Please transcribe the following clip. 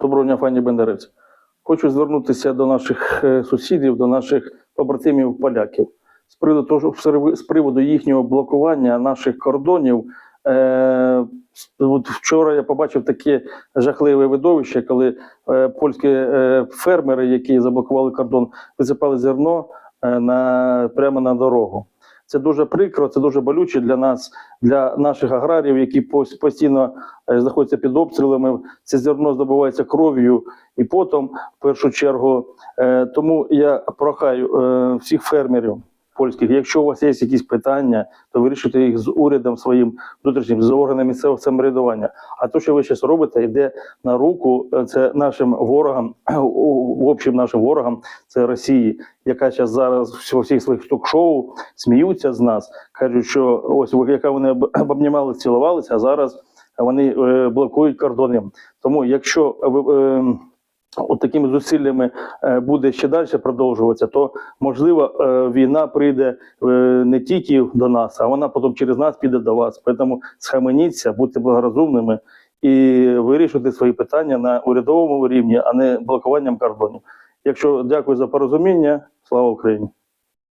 Доброго дня, пані Бендерець. Хочу звернутися до наших е, сусідів, до наших побратимів поляків з приводу того, з приводу їхнього блокування наших кордонів. Е, от вчора я побачив таке жахливе видовище, коли е, польські е, фермери, які заблокували кордон, висипали зерно е, на, прямо на дорогу. Це дуже прикро, це дуже болюче для нас, для наших аграріїв, які постійно е, знаходяться під обстрілами. Це зерно здобувається кров'ю і потом, в першу чергу. Е, Тому я прохаю е, всіх фермерів польських, якщо у вас є якісь питання, то вирішуйте їх з урядом своїм внутрішнім, з органами місцевого самоврядування. А то, що ви зараз робите, йде на руку е, це нашим ворогам, в общем нашим ворогам, це Росії, яка зараз зараз у всіх своїх ток-шоу сміються з нас, кажуть, що ось яка вони обнімали, цілувалися, а зараз вони е, блокують кордони. Тому, якщо ви. От такими зусиллями е, буде ще далі продовжуватися, то можливо е, війна прийде е, не тільки до нас, а вона потім через нас піде до вас. Тому схаменіться, будьте благорозумними і вирішуйте свої питання на урядовому рівні, а не блокуванням кордонів. Якщо дякую за порозуміння, слава Україні.